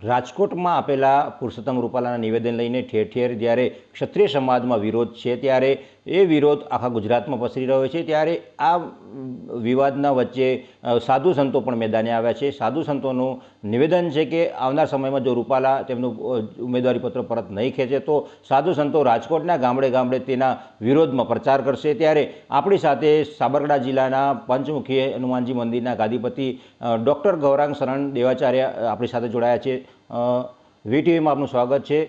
રાજકોટમાં આપેલા પુરુષોત્તમ રૂપાલાના નિવેદન લઈને ઠેર ઠેર જ્યારે ક્ષત્રિય સમાજમાં વિરોધ છે ત્યારે એ વિરોધ આખા ગુજરાતમાં પસરી રહ્યો છે. ત્યારે આ વિવાદના વચ્ચે સાધુ સંતો પણ મેદાને આવ્યા છે. સાધુ સંતોનું નિવેદન છે કે આવનાર સમયમાં જો રૂપાલા તેમનું ઉમેદવારીપત્ર પરત નહીં ખેંચે, તો સાધુ સંતો રાજકોટના ગામડે ગામડે તેના વિરોધમાં પ્રચાર કરશે. ત્યારે આપણી સાથે સાબરકાંઠા જિલ્લાના પંચમુખી હનુમાનજી મંદિરના ગાદીપતિ ડૉક્ટર ગૌરાંગ શરણ દેવાચાર્ય આપણી સાથે જોડાયા છે. વીટીવીમાં આપનું સ્વાગત છે.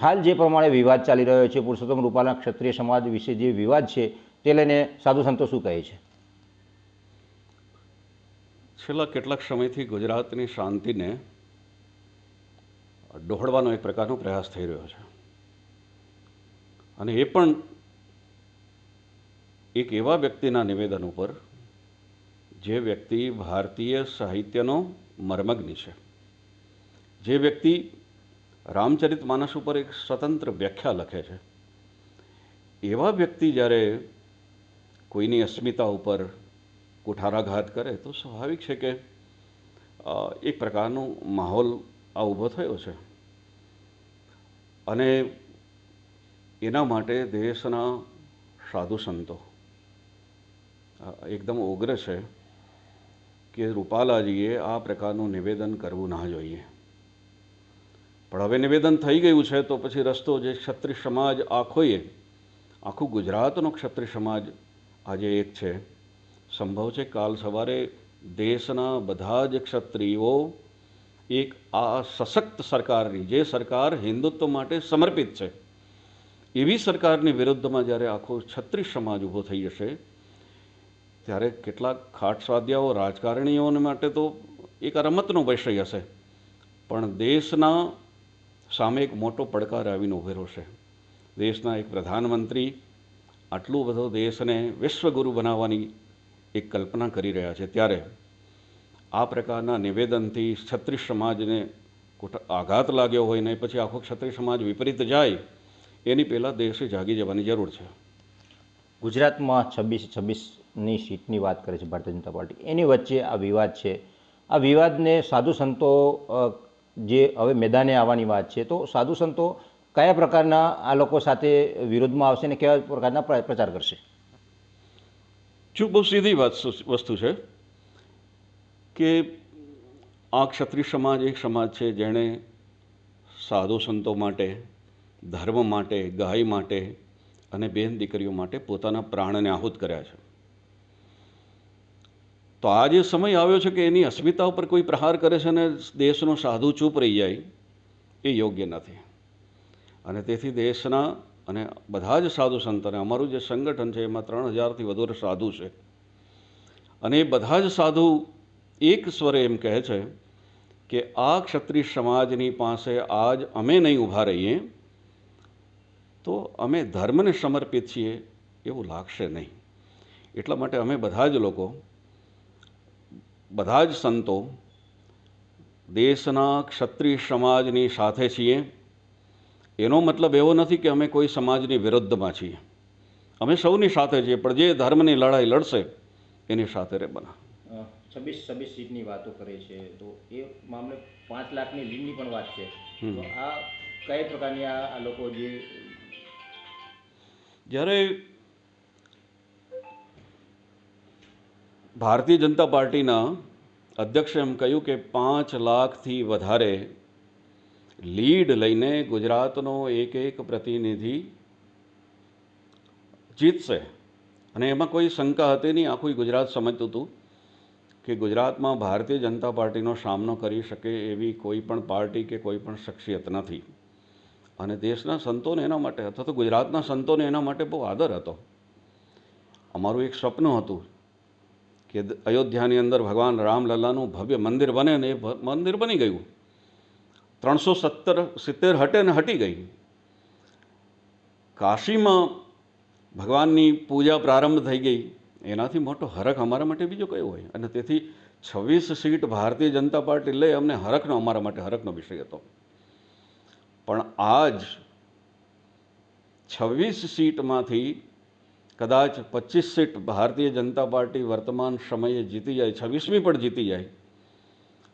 હાલ જે પ્રમાણે વિવાદ ચાલી રહ્યો છે, પુરુષોત્તમ રૂપાલા ક્ષત્રિય સમાજ વિશે જે વિવાદ છે, તે લઈને સાધુ સંતો શું કહે છે? છેલ્લા કેટલાક સમયથી ગુજરાતની શાંતિને ડહોળવાનો એક પ્રકારનો પ્રયાસ થઈ રહ્યો છે. અને એ પણ એક એવા વ્યક્તિના નિવેદન ઉપર જે વ્યક્તિ ભારતીય સાહિત્યનો મર્મગ્નિ છે. જે વ્યક્તિ રામચરિત માનસ ઉપર એક સ્વતંત્ર વ્યાખ્યા લખે છે. એવા વ્યક્તિ જ્યારે કોઈની અસ્મિતા ઉપર કુઠારાઘાત કરે, તો સ્વાભાવિક છે કે એક પ્રકારનો માહોલ આ ઊભો થયો છે. અને એના માટે દેશના સાધુ સંતો એકદમ ઉગ્ર છે કે રૂપાલાજીએ આ પ્રકારનું નિવેદન કરવું ના જોઈએ. પણ હવે નિવેદન થઈ ગયું છે તો પછી રસ્તો જે ક્ષત્રિય સમાજ આખોએ આખું ગુજરાતનો ક્ષત્રિય સમાજ આજે એક છે. સંભવ છે કાલ સવારે દેશના બધા જ ક્ષત્રિયો એક આ સશક્ત સરકારની, જે સરકાર હિન્દુત્વ માટે સમર્પિત છે, એવી સરકારની વિરુદ્ધમાં જ્યારે આખો છત્રીસ સમાજ ઊભો થઈ જશે, ત્યારે કેટલાક ખાટ સ્વાધ્યાઓ રાજકારણીઓને માટે તો એક રમતનો વિષય હશે. પણ દેશના સામે એક મોટો પડકાર આવીને ઉભેરો છે. દેશના એક પ્રધાનમંત્રી આટલું બધો દેશને વિશ્વગુરુ બનાવવાની એક કલ્પના કરી રહ્યા છે. ત્યારે આ પ્રકારના નિવેદનથી ક્ષત્રિય સમાજને આઘાત લાગ્યો હોય ને પછી આખો ક્ષત્રિય સમાજ વિપરીત જાય, એની પહેલાં દેશે જાગી જવાની જરૂર છે. ગુજરાતમાં છવ્વીસ છવ્વીસની સીટની વાત કરે છે ભારતીય જનતા પાર્ટી. એની વચ્ચે આ વિવાદ છે. આ વિવાદને સાધુ સંતો જે હવે મેદાને આવવાની વાત છે, તો સાધુ સંતો કયા પ્રકારના આ લોકો સાથે વિરોધમાં આવશે અને કેવા પ્રકારના પ્ર- પ્રચાર કરશે? જો બહુ સીધી વાત વસ્તુ છે કે આ ક્ષત્રિય સમાજ એક સમાજ છે જેણે સાધુ સંતો માટે, ધર્મ માટે, ગાય માટે અને બેન દીકરીઓ માટે પોતાના પ્રાણને આહુત કર્યા છે. તો આ જે સમય આવ્યો છે કે એની અસ્મિતા ઉપર કોઈ પ્રહાર કરે છે અને દેશનો સાધુ ચૂપ રહી જાય, એ યોગ્ય નથી. અને તેથી દેશના અને બધા જ સાધુ સંતોને અમારું જે સંગઠન છે, એમાં ત્રણ હજારથી વધુ સાધુ છે. અને એ બધા જ સાધુ એક સ્વરે એમ કહે છે કે આ ક્ષત્રિય સમાજની પાસે આજ અમે નહીં ઊભા રહીએ, તો અમે ધર્મને સમર્પિત છીએ એવું લાગશે નહીં. એટલા માટે અમે બધા જ લોકો બધા જ સંતો દેશના ક્ષત્રિય સમાજની સાથે છીએ. એનો મતલબ એવો નથી કે અમે કોઈ સમાજની વિરુદ્ધમાં છીએ. અમે સૌની સાથે છીએ પણ જે ધર્મની લડાઈ લડશે એની સાથે રે બના છવ્વીસ છવ્વીસ સીટની વાતો કરે છે તો એ મામલે પાંચ લાખની લીડની પણ વાત છે. તો આ કઈ પ્રકારની આ લોકો જે જ્યારે ભારતીય જનતા પાર્ટીના અધ્યક્ષે એમ કહ્યું કે પાંચ લાખથી વધારે લીડ લઈને ગુજરાતનો એક એક પ્રતિનિધિ જીતશે. અને એમાં કોઈ શંકા હતી નહીં, આખું ગુજરાત સમજતું હતું કે ગુજરાતમાં ભારતીય જનતા પાર્ટીનો સામનો કરી શકે એવી કોઈ પણ પાર્ટી કે કોઈ પણ શખ્સિયત નથી. અને દેશના સંતોને એના માટે, અથવા તો ગુજરાતના સંતોને એના માટે બહુ આદર હતો. અમારું એક સ્વપ્ન હતું કે અયોધ્યાની અંદર ભગવાન રામલલ્લાનું ભવ્ય મંદિર બને ને એ મંદિર બની ગયું. ત્રણસો સત્તર, સિત્તેર હટે ને હટી ગઈ. કાશીમાં ભગવાનની પૂજા પ્રારંભ થઈ ગઈ. એનાથી મોટો હરખ અમારા માટે બીજો કયો હોય? અને તેથી છવ્વીસ સીટ ભારતીય જનતા પાર્ટી લઈ અમને હરખનો અમારા માટે હરખનો વિષય હતો. પણ આજ છવ્વીસ સીટમાંથી કદાચ પચીસ સીટ ભારતીય જનતા પાર્ટી વર્તમાન સમયે જીતી જાય, છવ્વીસમી પણ જીતી જાય.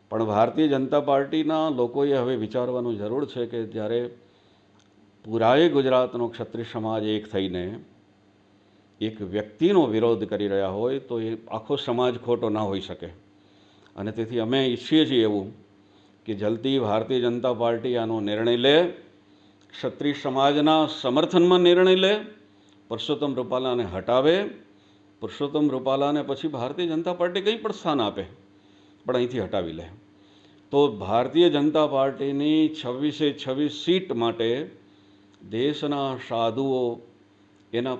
પણ ભારતીય જનતા પાર્ટીના લોકોએ હવે વિચારવાનું જરૂર છે કે જ્યારે પૂરાએ ગુજરાતનો ક્ષત્રિય સમાજ એક થઈને એક વ્યક્તિનો વિરોધ કરી રહ્યા હોય, તો એ આખો સમાજ ખોટો ના હોઈ શકે. અને તેથી અમે ઈચ્છીએ છીએ એવું કે જલ્દી ભારતીય જનતા પાર્ટી આનો નિર્ણય લે, ક્ષત્રિય સમાજના સમર્થનમાં નિર્ણય લે પુરુષોત્તમ રૂપાલાને હટાવે પુરુષોત્તમ રૂપાલાને પછી ભારતીય જનતા પાર્ટી કંઈ પણ સ્થાન આપે પણ અહીંથી હટાવી લે. તો ભારતીય જનતા પાર્ટીની છવ્વીસે છવ્વીસ સીટ માટે દેશના સાધુઓ એના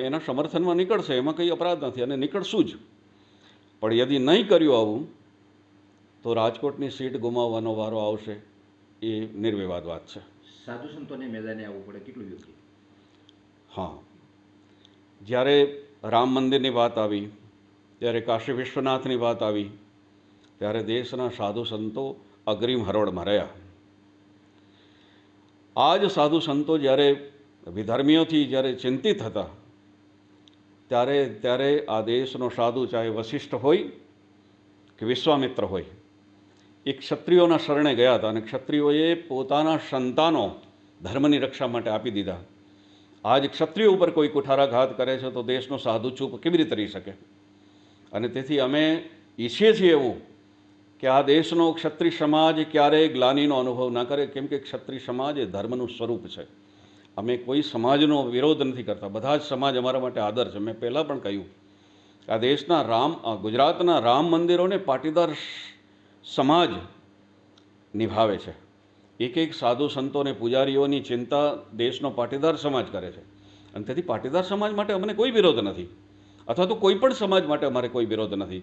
એના સમર્થનમાં નીકળશે એમાં કંઈ અપરાધ નથી અને નીકળશું જ. પણ યદિ નહીં કર્યું આવું તો રાજકોટની સીટ ગુમાવવાનો વારો આવશે એ નિર્વિવાદ વાત છે. સાધુ સંતોને મેદાને આવવું પડે કેટલું યોગ્ય? હા. જ્યારે રામ મંદિરની વાત આવી ત્યારે કાશી વિશ્વનાથની વાત આવી, ત્યારે દેશના સાધુ સંતો અગ્રિમ હરોળમાં રહ્યા. આ જ સાધુ સંતો જ્યારે વિધર્મીઓથી જ્યારે ચિંતિત હતા, ત્યારે ત્યારે આ દેશનો સાધુ ચાહે વશિષ્ઠ હોય કે વિશ્વામિત્ર હોય એ ક્ષત્રિયોના શરણે ગયા હતા અને ક્ષત્રિયોએ પોતાના સંતાનો ધર્મની રક્ષા માટે આપી દીધા. આજ ક્ષત્રિયો ઉપર કોઈ કુઠારાઘાત કરે છે તો દેશનો સાધુ ચૂપ કેવી રીતે રહી શકે? અને તેથી અમે ઈચ્છીએ છીએ એવું કે આ દેશનો ક્ષત્રિય સમાજ ક્યારેય ગ્લાનીનો અનુભવ ના કરે, કેમ કે ક્ષત્રિય સમાજ એ ધર્મનું સ્વરૂપ છે. અમે કોઈ સમાજનો વિરોધ નથી કરતા. બધા જ સમાજ અમારા માટે આદર છે. મેં પહેલાં પણ કહ્યું આ દેશના રામ ગુજરાતના રામ મંદિરોને પાટીદાર સમાજ નિભાવે છે. એક એક સાધુ સંતો અને પૂજારીઓની ચિંતા દેશનો પાટીદાર સમાજ કરે છે. અને તેથી પાટીદાર સમાજ માટે અમને કોઈ વિરોધ નથી. અથવા તો કોઈ પણ સમાજ માટે અમારે કોઈ વિરોધ નથી.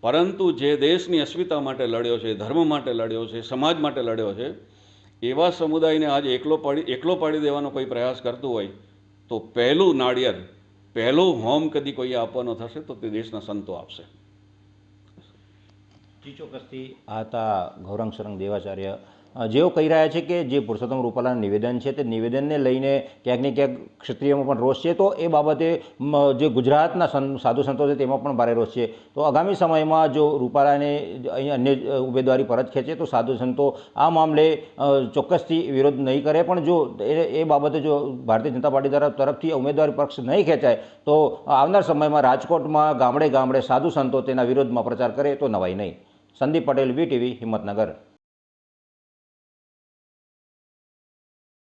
પરંતુ જે દેશની અસ્મિતા માટે લડ્યો છે, ધર્મ માટે લડ્યો છે, સમાજ માટે લડ્યો છે, એવા સમુદાયને આજે એકલો પાડી એકલો પાડી દેવાનો કોઈ પ્રયાસ કરતું હોય, તો પહેલું નાળિયેર, પહેલું હોમ કદી કોઈએ આપવાનો થશે, તો તે દેશના સંતો આપશે. જી ચોક્કસથી આ હતા ગૌરંગ સરંગ દેવાચાર્ય જેઓ કહી રહ્યા છે કે જે પુરુષોત્તમ રૂપાલાનું નિવેદન છે તે નિવેદનને લઈને ક્યાંક ને ક્યાંક ક્ષત્રિયોમાં પણ રોષ છે, તો એ બાબતે જે ગુજરાતના સાધુ સંતો છે તેમાં પણ ભારે રોષ છે. તો આગામી સમયમાં જો રૂપાલાને અહીં અન્ય ઉમેદવારી પરત ખેંચે, તો સાધુ સંતો આ મામલે ચોક્કસથી વિરોધ નહીં કરે. પણ જો એ એ બાબતે જો ભારતીય જનતા પાર્ટી તરફ, તરફથી ઉમેદવારી પક્ષ નહીં ખેંચાય, તો આવનાર સમયમાં રાજકોટમાં ગામડે ગામડે સાધુ સંતો તેના વિરોધમાં પ્રચાર કરે, તો નવાઈ નહીં. સંદીપ પટેલ વીટીવી હિંમતનગર.